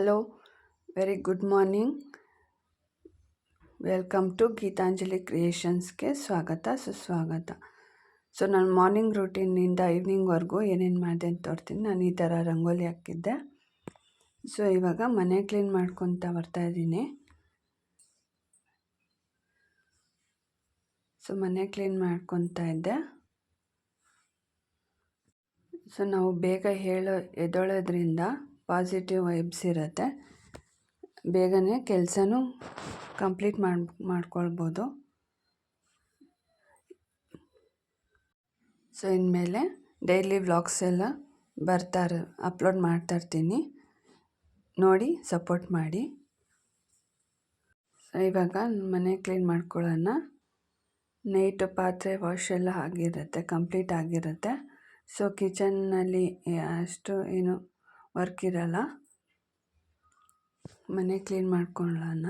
Hello very good morning welcome to Geetanjali ಕ್ರಿಯೇಷನ್ಸ್ಗೆ ಸ್ವಾಗತ, ಸುಸ್ವಾಗತ. So ನಾನು ಮಾರ್ನಿಂಗ್ ರೂಟೀನಿಂದ ಈವ್ನಿಂಗ್ವರೆಗೂ ಏನೇನು ಮಾಡಿದೆ ಅಂತ ತೋರ್ತೀನಿ. ನಾನು ಈ ಥರ ರಂಗೋಲಿ ಹಾಕಿದ್ದೆ. ಸೊ ಇವಾಗ ಮನೆ ಕ್ಲೀನ್ ಮಾಡ್ಕೊತಾ ಬರ್ತಾ ಇದ್ದೀನಿ. ಸೊ ಮನೆ ಕ್ಲೀನ್ ಮಾಡ್ಕೊತಾ ಇದ್ದೆ. ಸೊ ನಾವು ಬೇಗ ಹೇಳೋ, ಎದ್ದೊಳೋದ್ರಿಂದ ಪಾಸಿಟಿವ್ ವೈಬ್ಸ್ ಇರುತ್ತೆ. ಬೇಗನೆ ಕೆಲಸನೂ ಕಂಪ್ಲೀಟ್ ಮಾಡಿ, ಮಾಡ್ಕೊಳ್ಬೋದು. ಸೊ ಇನ್ಮೇಲೆ ಡೈಲಿ ವ್ಲಾಗ್ಸ್ ಎಲ್ಲ ಬರ್ತಾರೆ ಅಪ್ಲೋಡ್ ಮಾಡ್ತಾಯಿರ್ತೀನಿ ನೋಡಿ ಸಪೋರ್ಟ್ ಮಾಡಿ. ಸೊ ಇವಾಗ ಮನೆ ಕ್ಲೀನ್ ಮಾಡ್ಕೊಳ್ಳೋಣ. ನೈಟ್ ಪಾತ್ರೆ ವಾಶ್ ಎಲ್ಲ ಆಗಿರುತ್ತೆ ಕಂಪ್ಲೀಟ್ ಆಗಿರುತ್ತೆ. ಸೊ ಕಿಚನ್ನಲ್ಲಿ ಅಷ್ಟು ಏನು ವರ್ಕ್ ಇರಲ್ಲ. ಮನೆ ಕ್ಲೀನ್ ಮಾಡ್ಕೊಳ್ಳೋಣ.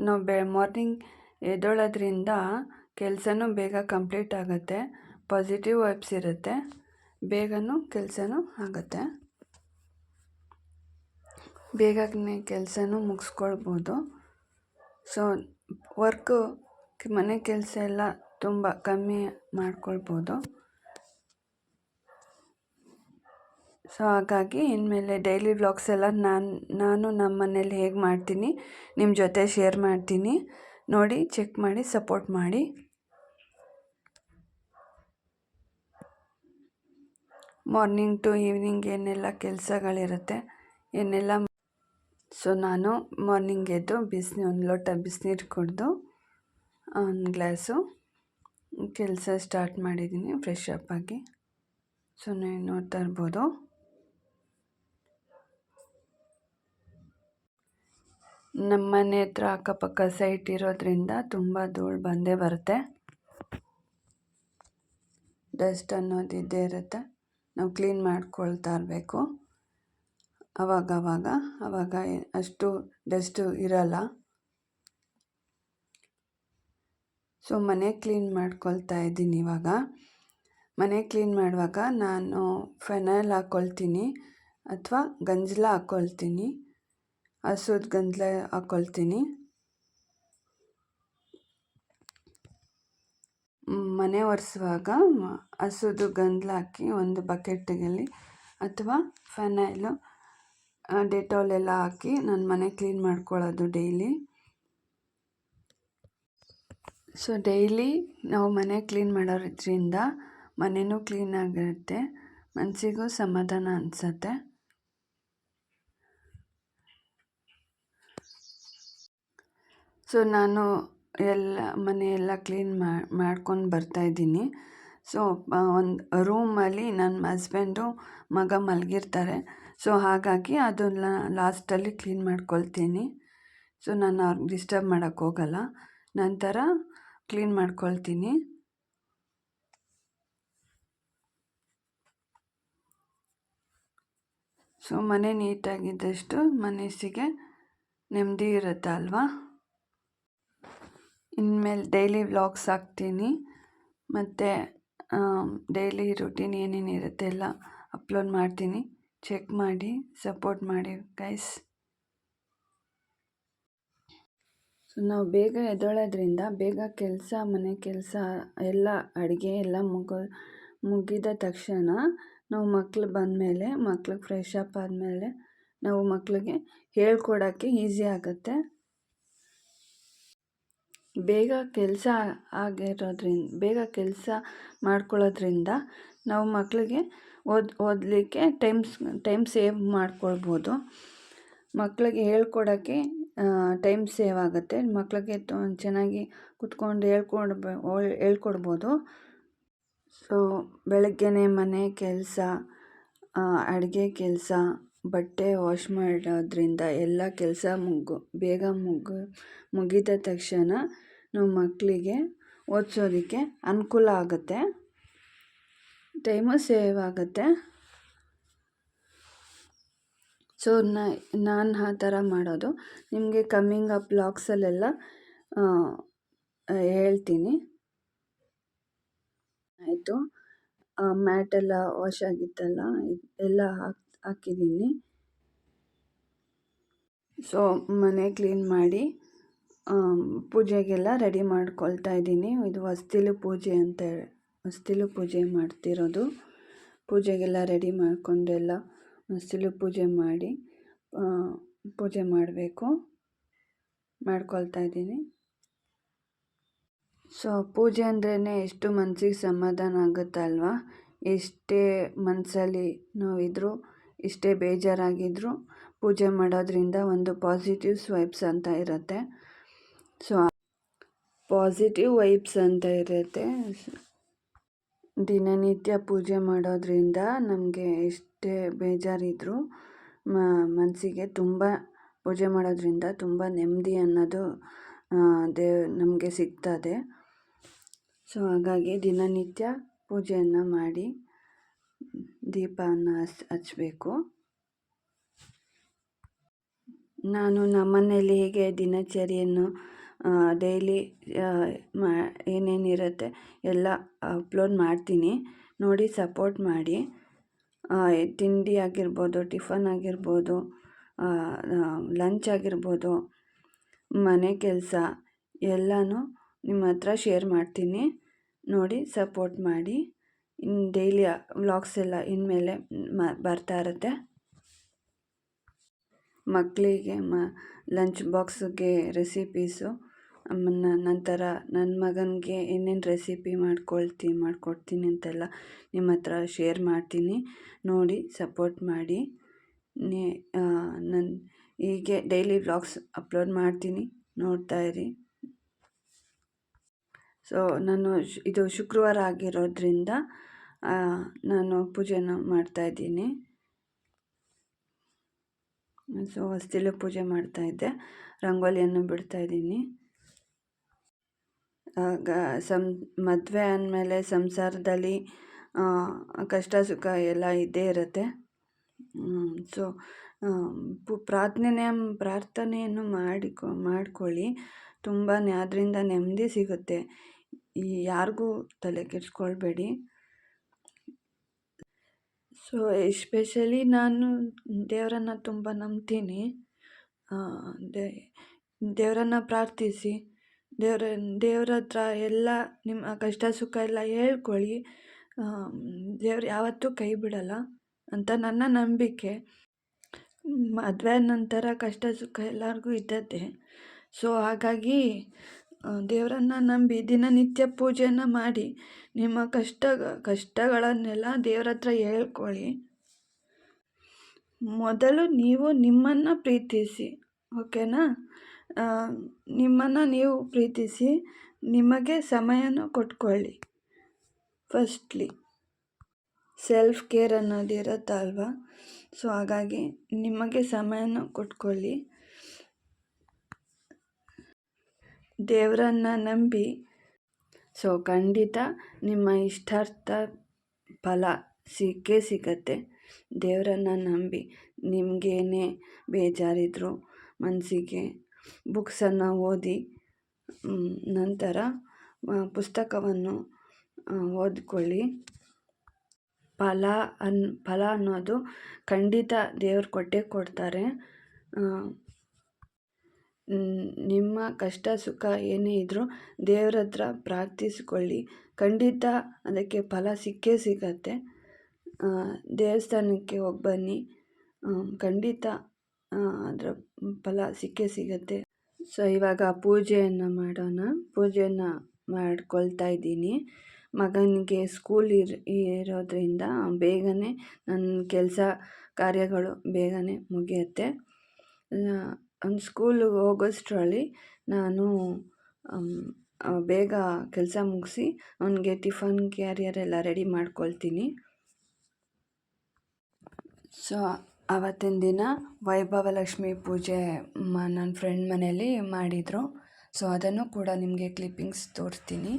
ನಾವು ಬೆ, ಮಾರ್ನಿಂಗ್ ಎದ್ದೊಳೋದ್ರಿಂದ ಕೆಲಸನೂ ಬೇಗ ಕಂಪ್ಲೀಟ್ ಆಗುತ್ತೆ. ಪಾಸಿಟಿವ್ ವೈಬ್ಸ್ ಇರುತ್ತೆ. ಬೇಗನೂ ಕೆಲಸನೂ ಆಗುತ್ತೆ. ಬೇಗನೆ ಕೆಲಸನೂ ಮುಗಿಸ್ಕೊಳ್ಬೋದು. ಸೊ, ವರ್ಕು ಮನೆ ಕೆಲಸ ಎಲ್ಲ ತುಂಬ ಕಮ್ಮಿ ಮಾಡ್ಕೊಳ್ಬೋದು. ಸೊ ಹಾಗಾಗಿ ಇನ್ಮೇಲೆ ಡೈಲಿ ವ್ಲಾಗ್ಸ್ ಎಲ್ಲ ನಾನು ನಾನು ನಮ್ಮ ಮನೇಲಿ ಹೇಗೆ ಮಾಡ್ತೀನಿ ನಿಮ್ಮ ಜೊತೆ ಶೇರ್ ಮಾಡ್ತೀನಿ. ನೋಡಿ ಚೆಕ್ ಮಾಡಿ ಸಪೋರ್ಟ್ ಮಾಡಿ. ಮಾರ್ನಿಂಗ್ ಟು ಈವ್ನಿಂಗ್ ಏನೆಲ್ಲ ಕೆಲಸಗಳಿರುತ್ತೆ, ಏನೆಲ್ಲ ಸೊ ನಾನು ಮಾರ್ನಿಂಗ್ ಎದ್ದು ಬಿಸಿನೀರು ಒಂದು ಲೋಟ ಬಿಸಿನೀರು ಕುಡಿದು ಒಂದು ಗ್ಲಾಸು ಕೆಲಸ ಸ್ಟಾರ್ಟ್ ಮಾಡಿದ್ದೀನಿ ಫ್ರೆಶ್ ಅಪ್ ಆಗಿ. ಸೊ, ನೀವು ನೋಡ್ತಾ ಇರ್ಬೋದು. ನಮ್ಮ ಮನೆ ಹತ್ರ ಅಕ್ಕಪಕ್ಕ ಸೈಟ್ ಇರೋದ್ರಿಂದ ತುಂಬ ಧೂಳು ಬಂದೇ ಬರುತ್ತೆ. ಡಸ್ಟ್ ಅನ್ನೋದು ಇದ್ದೇ ಇರುತ್ತೆ. ನಾವು ಕ್ಲೀನ್ ಮಾಡ್ಕೊಳ್ತಾ ಇರಬೇಕು. ಅವಾಗವಾಗ, ಅವಾಗ ಅಷ್ಟು ಡಸ್ಟು ಇರಲ್ಲ. ಸೊ, ಮನೆ ಕ್ಲೀನ್ ಮಾಡ್ಕೊಳ್ತಾ ಇದ್ದೀನಿ ಇವಾಗ. ಮನೆ ಕ್ಲೀನ್ ಮಾಡುವಾಗ ನಾನು ಫೆನೈಲ್ ಹಾಕ್ಕೊಳ್ತೀನಿ ಅಥವಾ ಗಂಜಲ ಹಾಕ್ಕೊಳ್ತೀನಿ ಹಸುದ ಗಂಜಲ ಹಾಕ್ಕೊಳ್ತೀನಿ ಮನೆ ಒರೆಸುವಾಗ ಹಸುದು ಗಂಜಲ ಹಾಕಿ ಒಂದು ಬಕೆಟ್ಗಲ್ಲಿ ಅಥವಾ ಫೆನೈಲು ಡೆಟಾಲ್ ಎಲ್ಲ ಹಾಕಿ ನಾನು ಮನೆ ಕ್ಲೀನ್ ಮಾಡ್ಕೊಳ್ಳೋದು ಡೈಲಿ. ಸೊ ಡೈಲಿ ನಾವು ಮನೆ ಕ್ಲೀನ್ ಮಾಡೋದ್ರಿಂದ ಮನೆಯೂ ಕ್ಲೀನಾಗಿರುತ್ತೆ ಮನಸ್ಸಿಗೂ ಸಮಾಧಾನ ಅನಿಸತ್ತೆ. ಸೊ ನಾನು ಎಲ್ಲ ಮನೆಯೆಲ್ಲ ಕ್ಲೀನ್ ಮಾಡ್ಕೊಂಡು ಬರ್ತಾಯಿದ್ದೀನಿ ಸೊ ಒಂದು ರೂಮಲ್ಲಿ ನನ್ನ ಹಸ್ಬೆಂಡು ಮಗ ಮಲಗಿರ್ತಾರೆ. ಸೊ ಹಾಗಾಗಿ ಅದನ್ನ ಲಾಸ್ಟಲ್ಲಿ ಕ್ಲೀನ್ ಮಾಡ್ಕೊಳ್ತೀನಿ. ಸೊ ನಾನು ಅವ್ರಿಗೆ ಡಿಸ್ಟರ್ಬ್ ಮಾಡೋಕ್ಕೆ ಹೋಗಲ್ಲ. ನಂತರ ಕ್ಲೀನ್ ಮಾಡ್ಕೊಳ್ತೀನಿ. ಸೊ ಮನೆ ನೀಟಾಗಿದ್ದಷ್ಟು ಮನಸ್ಸಿಗೆ ನೆಮ್ಮದಿ ಇರುತ್ತೆ ಅಲ್ವಾ? ಇನ್ಮೇಲೆ ಡೈಲಿ ವ್ಲಾಗ್ಸ್ ಹಾಕ್ತೀನಿ. ಮತ್ತು ಡೈಲಿ ರುಟೀನ್ ಏನೇನಿರುತ್ತೆ ಎಲ್ಲ ಅಪ್ಲೋಡ್ ಮಾಡ್ತೀನಿ. ಚೆಕ್ ಮಾಡಿ ಸಪೋರ್ಟ್ ಮಾಡಿ ಗೈಸ್ ಸೊ ನಾವು ಬೇಗ ಎದ್ದೋಳೋದ್ರಿಂದ ಬೇಗ ಕೆಲಸ, ಮನೆ ಕೆಲಸ, ಎಲ್ಲ ಅಡುಗೆ ಎಲ್ಲ ಮುಗ, ಮುಗಿದ ತಕ್ಷಣ ನಾವು ಮಕ್ಳು ಬಂದಮೇಲೆ ಮಕ್ಳಿಗೆ ಫ್ರೆಶ್ ಅಪ್ ಆದಮೇಲೆ ನಾವು ಮಕ್ಕಳಿಗೆ ಹೇಳ್ಕೊಡೋಕ್ಕೆ ಈಸಿ ಆಗುತ್ತೆ. ಬೇಗ ಕೆಲಸ ಆಗಿರೋದ್ರಿಂದ ಬೇಗ ಕೆಲಸ ಮಾಡ್ಕೊಳ್ಳೋದ್ರಿಂದ ನಾವು ಮಕ್ಕಳಿಗೆ ಓದ್, ಓದಲಿಕ್ಕೆ ಟೈಮ್ಸ್ ಟೈಮ್ ಸೇವ್ ಮಾಡ್ಕೊಳ್ಬೋದು. ಮಕ್ಕಳಿಗೆ ಹೇಳ್ಕೊಡೋಕ್ಕೆ ಟೈಮ್ ಸೇವ್ ಆಗುತ್ತೆ. ಮಕ್ಕಳಿಗೆ ಚೆನ್ನಾಗಿ ಕುತ್ಕೊಂಡು ಹೇಳ್ಕೊಡ್ಬ ಹೇಳ್ಕೊಡ್ಬೋದು. ಸೊ, ಬೆಳಗ್ಗೆನೇ ಮನೆ ಕೆಲಸ ಅಡುಗೆ ಕೆಲಸ, ಬಟ್ಟೆ ವಾಶ್ ಮಾಡೋದ್ರಿಂದ ಎಲ್ಲ ಕೆಲಸ ಮುಗ್ಗು, ಬೇಗ ಮುಗ್ಗು ಮುಗಿದ ತಕ್ಷಣ ನಾವು ಮಕ್ಕಳಿಗೆ ಓದಿಸೋದಕ್ಕೆ ಅನುಕೂಲ ಆಗುತ್ತೆ. ಟೈಮು ಸೇವ್ ಆಗುತ್ತೆ. ಸೊ ನಾನು ಆ ಥರ ಮಾಡೋದು. ನಿಮಗೆ ಕಮ್ಮಿಂಗ್ ಅಪ್ ಬ್ಲಾಗ್ಸಲ್ಲೆಲ್ಲ ಹೇಳ್ತೀನಿ. ಆಯಿತು. ಮ್ಯಾಟೆಲ್ಲ ವಾಶ್ ಆಗಿತ್ತಲ್ಲ ಎಲ್ಲ ಹಾಕಿ, ಹಾಕಿದ್ದೀನಿ. ಸೊ, ಮನೆ ಕ್ಲೀನ್ ಮಾಡಿ ಪೂಜೆಗೆಲ್ಲ ರೆಡಿ ಮಾಡ್ಕೊಳ್ತಾ ಇದ್ದೀನಿ. ಇದು ಹೊಸ್ತಿಲು ಪೂಜೆ ಅಂತ ಹೊಸ್ತಿಲು ಪೂಜೆ ಮಾಡ್ತಿರೋದು. ಪೂಜೆಗೆಲ್ಲ ರೆಡಿ ಮಾಡಿಕೊಂಡೆಲ್ಲ ಹೊಸ್ತಿಲು ಪೂಜೆ ಮಾಡಿ ಪೂಜೆ ಮಾಡಬೇಕು. ಮಾಡ್ಕೊಳ್ತಾ ಇದ್ದೀನಿ. ಸೊ, ಪೂಜೆ ಅಂದ್ರೇ ಎಷ್ಟು ಮನಸ್ಸಿಗೆ ಸಮಾಧಾನ ಆಗುತ್ತಲ್ವಾ ಎಷ್ಟೇ ಮನಸ್ಸಲ್ಲಿ ನೋವಿದ್ರು, ಎಷ್ಟೇ ಬೇಜಾರಾಗಿದ್ದರೂ ಪೂಜೆ ಮಾಡೋದ್ರಿಂದ ಒಂದು ಪಾಸಿಟಿವ್ ವೈಬ್ಸ್ ಅಂತ ಇರುತ್ತೆ. ಸೊ, ಪಾಸಿಟಿವ್ ವೈಬ್ಸ್ ಅಂತ ಇರುತ್ತೆ. ದಿನನಿತ್ಯ ಪೂಜೆ ಮಾಡೋದ್ರಿಂದ ನಮಗೆ ಎಷ್ಟೇ ಬೇಜಾರಿದ್ದರೂ ಮನಸ್ಸಿಗೆ ತುಂಬ ಪೂಜೆ ಮಾಡೋದ್ರಿಂದ ತುಂಬ ನೆಮ್ಮದಿ ಅನ್ನೋದು ದೇವ್, ನಮಗೆ ಸಿಗ್ತದೆ. ಸೊ, ಹಾಗಾಗಿ ದಿನನಿತ್ಯ ಪೂಜೆಯನ್ನು ಮಾಡಿ, ದೀಪವನ್ನು ಹಚ್ ಹಚ್ಚಬೇಕು ನಾನು ನಮ್ಮನೇಲಿ ಹೇಗೆ ದಿನಚರಿಯನ್ನು ಡೈಲಿ ಮಾ, ಏನೇನಿರುತ್ತೆ ಎಲ್ಲ ಅಪ್ಲೋಡ್ ಮಾಡ್ತೀನಿ. ನೋಡಿ ಸಪೋರ್ಟ್ ಮಾಡಿ. ತಿಂಡಿ ಆಗಿರ್ಬೋದು, ಟಿಫನ್ ಆಗಿರ್ಬೋದು ಲಂಚ್ ಆಗಿರ್ಬೋದು, ಮನೆ ಕೆಲಸ ಎಲ್ಲನೂ ನಿಮ್ಮ ಹತ್ರ ಶೇರ್ ಮಾಡ್ತೀನಿ. ನೋಡಿ, ಸಪೋರ್ಟ್ ಮಾಡಿ. ಇನ್ನು ಡೈಲಿ ವ್ಲಾಗ್ಸ್ ಎಲ್ಲ ಇನ್ಮೇಲೆ ಮ, ಬರ್ತಾ ಇರುತ್ತೆ. ಮಕ್ಕಳಿಗೆ ಮ, ಲಂಚ್ ಬಾಕ್ಸ್ಗೆ ರೆಸಿಪೀಸು ನಂತರ ನನ್ನ ಮಗನಿಗೆ ಏನೇನು ರೆಸಿಪಿ ಮಾಡ್ಕೊಳ್ತಿ, ಮಾಡ್ಕೊಡ್ತೀನಿ ಅಂತೆಲ್ಲ ನಿಮ್ಮ ಹತ್ರ ಶೇರ್ ಮಾಡ್ತೀನಿ. ನೋಡಿ ಸಪೋರ್ಟ್ ಮಾಡಿ. ನೇ ನನ್ನ ಹೀಗೆ ಡೈಲಿ ವ್ಲಾಗ್ಸ್ ಅಪ್ಲೋಡ್ ಮಾಡ್ತೀನಿ. ನೋಡ್ತಾ ಇರಿ. ಸೊ ನಾನು ಇದು ಶುಕ್ರವಾರ ಆಗಿರೋದ್ರಿಂದ ನಾನು ಪೂಜೆನ ಮಾಡ್ತಾಯಿದ್ದೀನಿ ಸೊ ಹೊಸ್ತಿಲು ಪೂಜೆ ಮಾಡ್ತಾಯಿದ್ದೆ ರಂಗೋಲಿಯನ್ನು ಬಿಡ್ತಾಯಿದ್ದೀನಿ ಆಗ ಸಂ, ಮದುವೆ ಅಂದಮೇಲೆ ಸಂಸಾರದಲ್ಲಿ ಕಷ್ಟ ಸುಖ ಎಲ್ಲ ಇದ್ದೇ ಇರುತ್ತೆ. ಸೊ ಪ್ರಾರ್ಥನೆ ಪ್ರಾರ್ಥನೆಯನ್ನು ಮಾಡಿಕೊ, ಮಾಡಿಕೊಳ್ಳಿ. ತುಂಬಾ ಅದರಿಂದ ನೆಮ್ಮದಿ ಸಿಗುತ್ತೆ. ಈ, ಯಾರಿಗೂ ತಲೆ ಕೆಡಿಸ್ಕೊಳ್ಬೇಡಿ. ಸೊ, ಎಸ್ಪೆಷಲಿ ನಾನು ದೇವರನ್ನು ತುಂಬ ನಂಬ್ತೀನಿ. ದೇವರನ್ನ ಪ್ರಾರ್ಥಿಸಿ. ದೇವ್ರ ದೇವ್ರ ಹತ್ರ ಎಲ್ಲ ನಿಮ್ಮ ಕಷ್ಟ ಸುಖ ಎಲ್ಲ ಹೇಳ್ಕೊಳ್ಳಿ. ದೇವ್ರು ಯಾವತ್ತೂ ಕೈ ಬಿಡಲ್ಲ ಅಂತ ನನ್ನ ನಂಬಿಕೆ. ಮದುವೆ ನಂತರ ಕಷ್ಟ ಸುಖ ಎಲ್ಲರಿಗೂ ಇದ್ದದ್ದೇ. ಸೊ ಹಾಗಾಗಿ ದೇವರನ್ನ ನಂಬಿ ದಿನನಿತ್ಯ ಪೂಜೆಯನ್ನು ಮಾಡಿ, ನಿಮ್ಮ ಕಷ್ಟ, ಕಷ್ಟಗಳನ್ನೆಲ್ಲ ದೇವ್ರ ಹತ್ರ ಹೇಳ್ಕೊಳ್ಳಿ. ಮೊದಲು ನೀವು ನಿಮ್ಮನ್ನು ಪ್ರೀತಿಸಿ ಓಕೆನಾ ನಿಮ್ಮನ್ನು ನೀವು ಪ್ರೀತಿಸಿ, ನಿಮಗೆ ಸಮಯನೂ ಕೊಟ್ಕೊಳ್ಳಿ. ಫಸ್ಟ್ಲಿ ಸೆಲ್ಫ್ ಕೇರ್ ಅನ್ನೋದು ಇರುತ್ತಲ್ವ ಸೊ ಹಾಗಾಗಿ ನಿಮಗೆ ಸಮಯನ ಕೊಟ್ಕೊಳ್ಳಿ. ದೇವರನ್ನ ನಂಬಿ ಸೊ ಖಂಡಿತ ನಿಮ್ಮ ಇಷ್ಟಾರ್ಥ ಫಲ ಸಿಕ್ಕೇ ಸಿಗತ್ತೆ. ದೇವರನ್ನ ನಂಬಿ, ನಿಮಗೇನೇ ಬೇಜಾರಿದ್ರು ಮನಸ್ಸಿಗೆ ಬುಕ್ಸನ್ನು ಓದಿ ನಂತರ ಪುಸ್ತಕವನ್ನು ಓದ್ಕೊಳ್ಳಿ. ಫಲ ಅನ್, ಫಲ ಅನ್ನೋದು ಖಂಡಿತ ದೇವ್ರು ಕೊಟ್ಟೇ ಕೊಡ್ತಾರೆ. ನಿಮ್ಮ ಕಷ್ಟ, ಸುಖ ಏನೇ ಇದ್ದರೂ ದೇವ್ರ ಹತ್ರ ಪ್ರಾರ್ಥಿಸಿಕೊಳ್ಳಿ. ಖಂಡಿತ ಅದಕ್ಕೆ ಫಲ ಸಿಕ್ಕೇ ಸಿಗತ್ತೆ. ದೇವಸ್ಥಾನಕ್ಕೆ ಹೋಗಿ ಬನ್ನಿ. ಖಂಡಿತ ಅದರ ಫಲ ಸಿಕ್ಕೇ ಸಿಗತ್ತೆ. ಸೊ ಇವಾಗ ಪೂಜೆಯನ್ನು ಮಾಡೋಣ. ಪೂಜೆಯನ್ನು ಮಾಡ್ಕೊಳ್ತಾ ಇದ್ದೀನಿ. ಮಗನಿಗೆ ಸ್ಕೂಲ್ ಇರ್, ಇರೋದ್ರಿಂದ ಬೇಗನೆ ನನ್ನ ಕೆಲಸ ಕಾರ್ಯಗಳು ಬೇಗನೆ ಮುಗಿಯುತ್ತೆ. ಅವ್ನು ಸ್ಕೂಲಿಗೆ ಹೋಗೋಷ್ಟರಲ್ಲಿ ನಾನು ಬೇಗ ಕೆಲಸ ಮುಗಿಸಿ ಅವನಿಗೆ ಟಿಫನ್ ಕ್ಯಾರಿಯರ್ ಎಲ್ಲ ರೆಡಿ ಮಾಡ್ಕೊಳ್ತೀನಿ. ಸೊ ಆವತ್ತಿನ ದಿನ ವೈಭವ ಲಕ್ಷ್ಮಿ ಪೂಜೆ ಮ ನನ್ನ ಫ್ರೆಂಡ್ ಮನೆಯಲ್ಲಿ ಮಾಡಿದರು. ಸೊ ಅದನ್ನು ಕೂಡ ನಿಮಗೆ ಕ್ಲಿಪ್ಪಿಂಗ್ಸ್ ತೋರಿಸ್ತೀನಿ.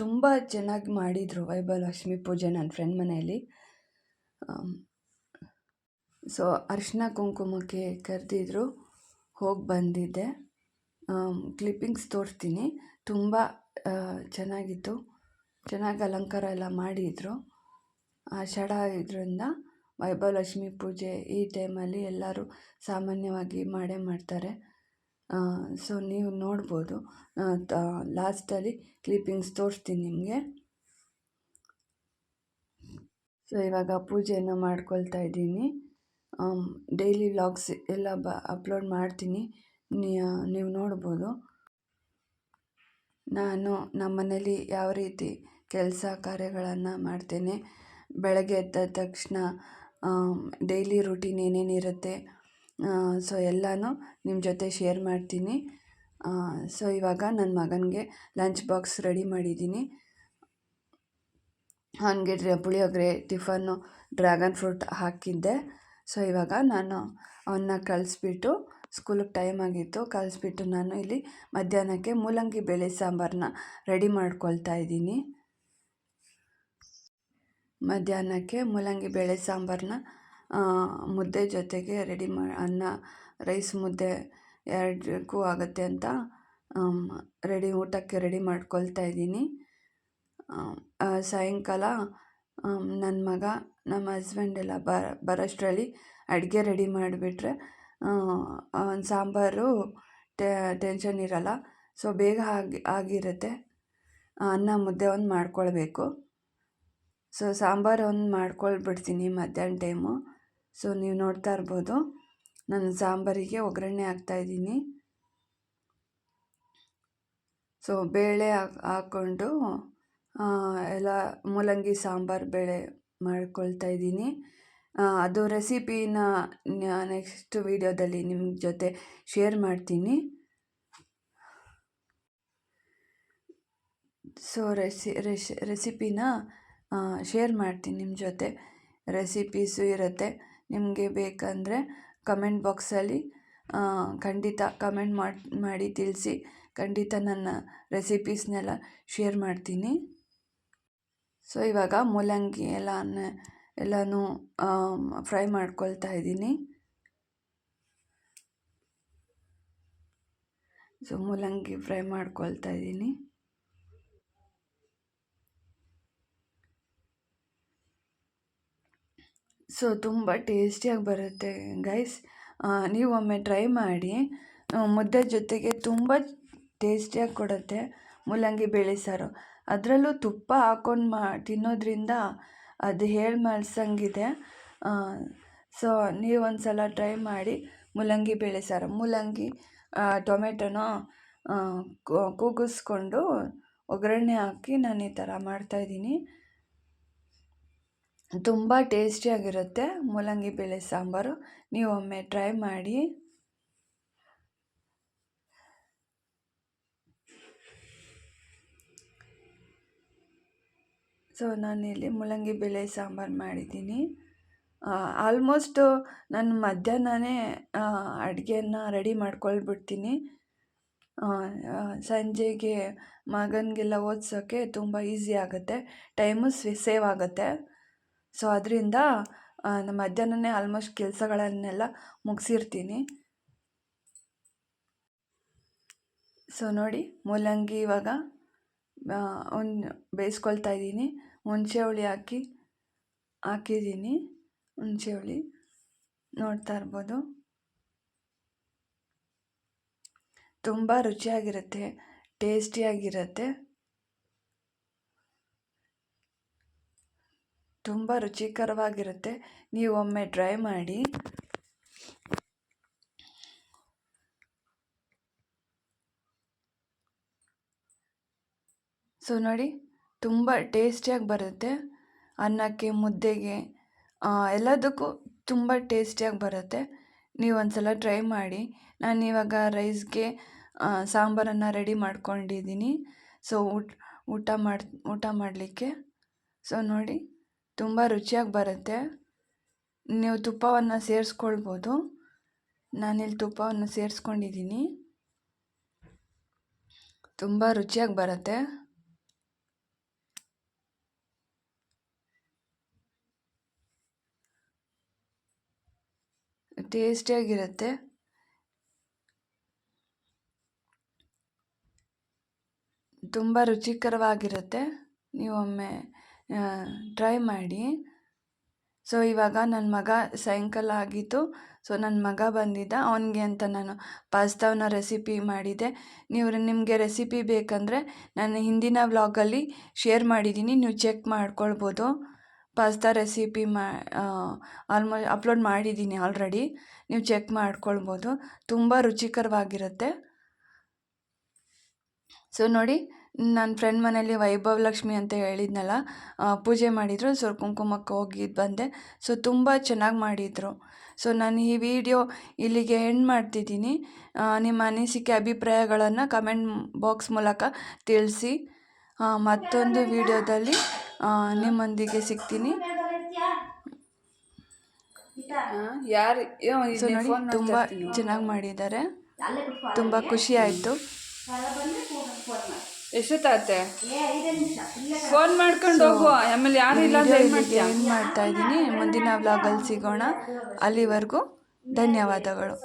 ತುಂಬ ಚೆನ್ನಾಗಿ ಮಾಡಿದರು ವೈಭವಲಕ್ಷ್ಮಿ ಪೂಜೆ ನನ್ನ ಫ್ರೆಂಡ್ ಮನೆಯಲ್ಲಿ ಸೊ ಅರಿಶಿನ ಕುಂಕುಮಕ್ಕೆ ಕರೆದಿದ್ರು. ಹೋಗಿ ಬಂದಿದ್ದೆ. ಕ್ಲಿಪ್ಪಿಂಗ್ಸ್ ತೋರಿಸ್ತೀನಿ. ತುಂಬ ಚೆನ್ನಾಗಿತ್ತು. ಚೆನ್ನಾಗಿ ಅಲಂಕಾರ ಎಲ್ಲ ಮಾಡಿದರು. ಆಷಾಢ ಇದರಿಂದ ವೈಭವಲಕ್ಷ್ಮಿ ಪೂಜೆ ಈ ಟೈಮಲ್ಲಿ ಎಲ್ಲರೂ ಸಾಮಾನ್ಯವಾಗಿ ಮಾಡೇ ಮಾಡ್ತಾರೆ. ಸೊ ನೀವು ನೋಡ್ಬೋದು. ಲಾಸ್ಟಲ್ಲಿ ಕ್ಲಿಪ್ಪಿಂಗ್ಸ್ ತೋರಿಸ್ತೀನಿ ನಿಮಗೆ. ಸೊ ಇವಾಗ ಪೂಜೆಯನ್ನು ಮಾಡ್ಕೊಳ್ತಾ ಇದ್ದೀನಿ. ಡೈಲಿ ವ್ಲಾಗ್ಸ್ ಎಲ್ಲ ಬ, ಅಪ್ಲೋಡ್ ಮಾಡ್ತೀನಿ. ನೀವು ನೋಡ್ಬೋದು. ನಾನು ನಮ್ಮ ಮನೇಲಿ ಯಾವ ರೀತಿ ಕೆಲಸ ಕಾರ್ಯಗಳನ್ನು ಮಾಡ್ತೇನೆ, ಬೆಳಗ್ಗೆ ಎದ್ದ ತಕ್ಷಣ ಡೈಲಿ ರೂಟೀನ್ ಏನೇನಿರುತ್ತೆ ಸೊ ಎಲ್ಲನೂ ನಿಮ್ಮ ಜೊತೆ ಶೇರ್ ಮಾಡ್ತೀನಿ. ಸೊ ಇವಾಗ ನನ್ನ ಮಗನಿಗೆ ಲಂಚ್ ಬಾಕ್ಸ್ ರೆಡಿ ಮಾಡಿದ್ದೀನಿ. ಅವನಿಗೆ ಪುಳಿಯೋಗರೆ ಟಿಫನ್ನು ಡ್ರ್ಯಾಗನ್ ಫ್ರೂಟ್ ಹಾಕಿದ್ದೆ. ಸೊ ಇವಾಗ ನಾನು ಅವನ್ನ ಕಳಿಸ್ಬಿಟ್ಟು ಸ್ಕೂಲಿಗೆ ಟೈಮ್ ಆಗಿತ್ತು, ಕಳಿಸ್ಬಿಟ್ಟು ನಾನು ಇಲ್ಲಿ ಮಧ್ಯಾಹ್ನಕ್ಕೆ ಮೂಲಂಗಿ ಬೇಳೆ ಸಾಂಬಾರನ್ನ ರೆಡಿ ಮಾಡ್ಕೊಳ್ತಾ ಇದ್ದೀನಿ. ಮಧ್ಯಾಹ್ನಕ್ಕೆ ಮೂಲಂಗಿ ಬೇಳೆ ಸಾಂಬಾರನ್ನ ಮುದ್ದೆ ಜೊತೆಗೆ ರೆಡಿ ಮಾ, ಅನ್ನ ರೈಸ್ ಮುದ್ದೆ ಎರಡಕ್ಕೂ ಆಗುತ್ತೆ ಅಂತ ರೆಡಿ ಊಟಕ್ಕೆ ರೆಡಿ ಮಾಡ್ಕೊಳ್ತಾ ಇದ್ದೀನಿ. ಸಾಯಂಕಾಲ ನನ್ನ ಮಗ ನಮ್ಮ ಹಸ್ಬೆಂಡ್ ಎಲ್ಲ ಬರೋಷ್ಟರಲ್ಲಿ ಅಡುಗೆ ರೆಡಿ ಮಾಡಿಬಿಟ್ರೆ ಒಂದು ಸಾಂಬಾರು ಟೆನ್ಷನ್ ಇರಲ್ಲ. ಸೊ ಬೇಗ ಆಗಿ ಆಗಿರುತ್ತೆ. ಅನ್ನ, ಮುದ್ದೆ ಒಂದು ಮಾಡ್ಕೊಳ್ಬೇಕು. ಸೊ ಸಾಂಬಾರು ಒಂದು ಮಾಡ್ಕೊಳ್ಬಿಡ್ತೀನಿ ಮಧ್ಯಾಹ್ನ ಟೈಮು ಸೊ ನೀವು ನೋಡ್ತಾ ಇರ್ಬೋದು, ನಾನು ಸಾಂಬಾರಿಗೆ ಒಗ್ಗರಣೆ ಹಾಕ್ತಾಯಿದ್ದೀನಿ ಸೊ ಬೇಳೆ ಹಾಕ್ಕೊಂಡು ಎಲ್ಲ ಮೂಲಂಗಿ ಸಾಂಬಾರು ಬೇಳೆ ಮಾಡ್ಕೊಳ್ತಾ ಇದ್ದೀನಿ. ಅದು ರೆಸಿಪಿನ ನೆಕ್ಸ್ಟ್ ವೀಡಿಯೋದಲ್ಲಿ ನಿಮ್ಮ ಜೊತೆ ಶೇರ್ ಮಾಡ್ತೀನಿ. ಸೊ ರೆಸಿ ರೆಸಿ ರೆಸಿಪಿನ ಶೇರ್ ಮಾಡ್ತೀನಿ ನಿಮ್ಮ ಜೊತೆ. ರೆಸಿಪೀಸು ಇರುತ್ತೆ. ನಿಮಗೆ ಬೇಕಂದರೆ ಕಮೆಂಟ್ ಬಾಕ್ಸಲ್ಲಿ ಖಂಡಿತ ಕಮೆಂಟ್ ಮಾಡಿ ಮಾಡಿ ತಿಳಿಸಿ. ಖಂಡಿತ ನನ್ನ ರೆಸಿಪೀಸ್ನೆಲ್ಲ ಶೇರ್ ಮಾಡ್ತೀನಿ. ಸೊ ಇವಾಗ ಮೂಲಂಗಿ ಎಲ್ಲ ಎಲ್ಲನೂ ಫ್ರೈ ಮಾಡ್ಕೊಳ್ತಾ ಇದ್ದೀನಿ. ಸೊ ಮೂಲಂಗಿ ಫ್ರೈ ಮಾಡ್ಕೊಳ್ತಾ ಇದ್ದೀನಿ. ಸೊ, ತುಂಬ ಟೇಸ್ಟಿಯಾಗಿ ಬರುತ್ತೆ ಗೈಸ್. ನೀವು ಒಮ್ಮೆ ಟ್ರೈ ಮಾಡಿ. ಮುದ್ದೆ ಜೊತೆಗೆ ತುಂಬ ಟೇಸ್ಟಿಯಾಗಿ ಕೊಡುತ್ತೆ ಮೂಲಂಗಿ ಬೇಳೆ ಸಾರು. ಅದರಲ್ಲೂ ತುಪ್ಪ ಹಾಕ್ಕೊಂಡು ಮಾ, ತಿನ್ನೋದ್ರಿಂದ ಅದು ಹೇಳಿ ಮಾಡ್ಸಂಗಿದೆ ಸೊ, ನೀವು ಒಂದು ಸಲ ಟ್ರೈ ಮಾಡಿ ಮೂಲಂಗಿ ಬೇಳೆ ಸಾರು. ಮೂಲಂಗಿ ಟೊಮೆಟೊನ ಕೂಗಿಸ್ಕೊಂಡು ಒಗ್ಗರಣೆ ಹಾಕಿ ನಾನು ಈ ಥರ ಮಾಡ್ತಾಯಿದ್ದೀನಿ ತುಂಬ ಟೇಸ್ಟಿಯಾಗಿರುತ್ತೆ ಮೂಲಂಗಿ ಬೇಳೆ ಸಾಂಬಾರು. ನೀವು ಒಮ್ಮೆ ಟ್ರೈ ಮಾಡಿ. ಸೊ ನಾನಿಲ್ಲಿ ಮೂಲಂಗಿ ಬೇಳೆ ಸಾಂಬಾರು ಮಾಡಿದ್ದೀನಿ. ಆಲ್ಮೋಸ್ಟು ನಾನು ಮಧ್ಯಾಹ್ನನೇ ಅಡುಗೆಯನ್ನು ರೆಡಿ ಮಾಡ್ಕೊಳ್ಬಿಡ್ತೀನಿ. ಸಂಜೆಗೆ ಮಗನಿಗೆಲ್ಲ ಓದಿಸೋಕ್ಕೆ ತುಂಬ ಈಸಿ ಆಗುತ್ತೆ. ಟೈಮು ಸೇವ್ ಆಗುತ್ತೆ. ಸೊ ಅದರಿಂದ ಮಧ್ಯಾಹ್ನನೇ ಆಲ್ಮೋಸ್ಟ್ ಕೆಲಸಗಳನ್ನೆಲ್ಲ ಮುಗಿಸಿರ್ತೀನಿ. ಸೊ ನೋಡಿ, ಮೂಲಂಗಿ ಇವಾಗ ಒಂದು ಬೇಯಿಸ್ಕೊಳ್ತಾ ಇದ್ದೀನಿ. ಹುಣಸೆ ಹುಳಿ ಹಾಕಿ, ಹಾಕಿದ್ದೀನಿ. ಹುಣಸೆ ಹುಳಿ ನೋಡ್ತಾ ಇರ್ಬೋದು. ತುಂಬ ರುಚಿಯಾಗಿರುತ್ತೆ, ಟೇಸ್ಟಿಯಾಗಿರುತ್ತೆ. ತುಂಬ ರುಚಿಕರವಾಗಿರುತ್ತೆ. ನೀವು ಒಮ್ಮೆ ಟ್ರೈ ಮಾಡಿ. ಸೊ ನೋಡಿ, ತುಂಬ ಟೇಸ್ಟಿಯಾಗಿ ಬರುತ್ತೆ. ಅನ್ನಕ್ಕೆ, ಮುದ್ದೆಗೆ ಎಲ್ಲದಕ್ಕೂ ತುಂಬ ಟೇಸ್ಟಿಯಾಗಿ ಬರುತ್ತೆ. ನೀವು ಒಂದು ಸಲ ಟ್ರೈ ಮಾಡಿ. ನಾನು ಇವಾಗ ರೈಸ್ಗೆ ಸಾಂಬಾರನ್ನು ರೆಡಿ ಮಾಡ್ಕೊಂಡಿದ್ದೀನಿ. ಸೊ ಊಟ ಊಟ ಮಾಡಿ, ಊಟ ಮಾಡಲಿಕ್ಕೆ. ಸೊ ನೋಡಿ. ತುಂಬ ರುಚಿಯಾಗಿ ಬರುತ್ತೆ. ನೀವು ತುಪ್ಪವನ್ನು ಸೇರಿಸ್ಕೊಳ್ಬೋದು. ನಾನಿಲ್ಲಿ ತುಪ್ಪವನ್ನು ಸೇರಿಸ್ಕೊಂಡಿದ್ದೀನಿ. ತುಂಬ ರುಚಿಯಾಗಿ ಬರುತ್ತೆ. ಟೇಸ್ಟಿಯಾಗಿರುತ್ತೆ. ತುಂಬ ರುಚಿಕರವಾಗಿರುತ್ತೆ. ನೀವೊಮ್ಮೆ ಟ್ರೈ ಮಾಡಿ. ಸೊ ಇವಾಗ ನನ್ನ ಮಗ ಸಾಯಂಕಾಲ ಆಗಿತ್ತು. ಸೊ ನನ್ನ ಮಗ ಬಂದಿದ್ದ. ಅವನಿಗೆ ಅಂತ ನಾನು ಪಾಸ್ತಾವನ್ನ ರೆಸಿಪಿ ಮಾಡಿದ್ದೆ. ನೀವು ನಿಮಗೆ ರೆಸಿಪಿ ಬೇಕಂದರೆ ನಾನು ಹಿಂದಿನ ವ್ಲಾಗಲ್ಲಿ ಶೇರ್ ಮಾಡಿದ್ದೀನಿ ನೀವು ಚೆಕ್ ಮಾಡ್ಕೊಳ್ಬೋದು. ಪಾಸ್ತಾ ರೆಸಿಪಿ ಮಾ ಆಲ್ಮೋಸ್ಟ್ ಅಪ್ಲೋಡ್ ಮಾಡಿದ್ದೀನಿ ಆಲ್ರೆಡಿ ನೀವು ಚೆಕ್ ಮಾಡ್ಕೊಳ್ಬೋದು. ತುಂಬ ರುಚಿಕರವಾಗಿರುತ್ತೆ. ಸೊ ನೋಡಿ. ನನ್ನ ಫ್ರೆಂಡ್ ಮನೇಲಿ ವೈಭವ್ ಲಕ್ಷ್ಮಿ ಅಂತ ಹೇಳಿದ್ನಲ್ಲ ಪೂಜೆ ಮಾಡಿದರು. ಸೊ ಕುಂಕುಮಕ್ಕೆ ಹೋಗಿ ಬಂದೆ. ಸೊ ತುಂಬ ಚೆನ್ನಾಗಿ ಮಾಡಿದರು. ಸೊ ನಾನು ಈ ವಿಡಿಯೋ ಇಲ್ಲಿಗೆ ಎಂಡ್ ಮಾಡ್ತಿದ್ದೀನಿ. ನಿಮ್ಮ ಅನಿಸಿಕೆ ಅಭಿಪ್ರಾಯಗಳನ್ನು ಕಮೆಂಟ್ ಬಾಕ್ಸ್ ಮೂಲಕ ತಿಳಿಸಿ. ಮತ್ತೊಂದು ವಿಡಿಯೋದಲ್ಲಿ ನಿಮ್ಮೊಂದಿಗೆ ಸಿಗ್ತೀನಿ. ಯಾರು? ಸೊ ನೋಡಿ ತುಂಬ ಚೆನ್ನಾಗಿ ಮಾಡಿದ್ದಾರೆ. ತುಂಬ ಖುಷಿ ಆಯಿತು. ಎಷ್ಟೊತ್ತಾತೆ ಫೋನ್ ಮಾಡ್ಕೊಂಡು ಹೋಗು ಆಮೇಲೆ ಯಾರು ಇಲ್ಲ ಏನು ಮಾಡ್ತಾ ಇದ್ದೀನಿ? ಮುಂದಿನ ವ್ಲಾಗಲ್ಲಿ ಸಿಗೋಣ. ಅಲ್ಲಿವರೆಗೂ ಧನ್ಯವಾದಗಳು.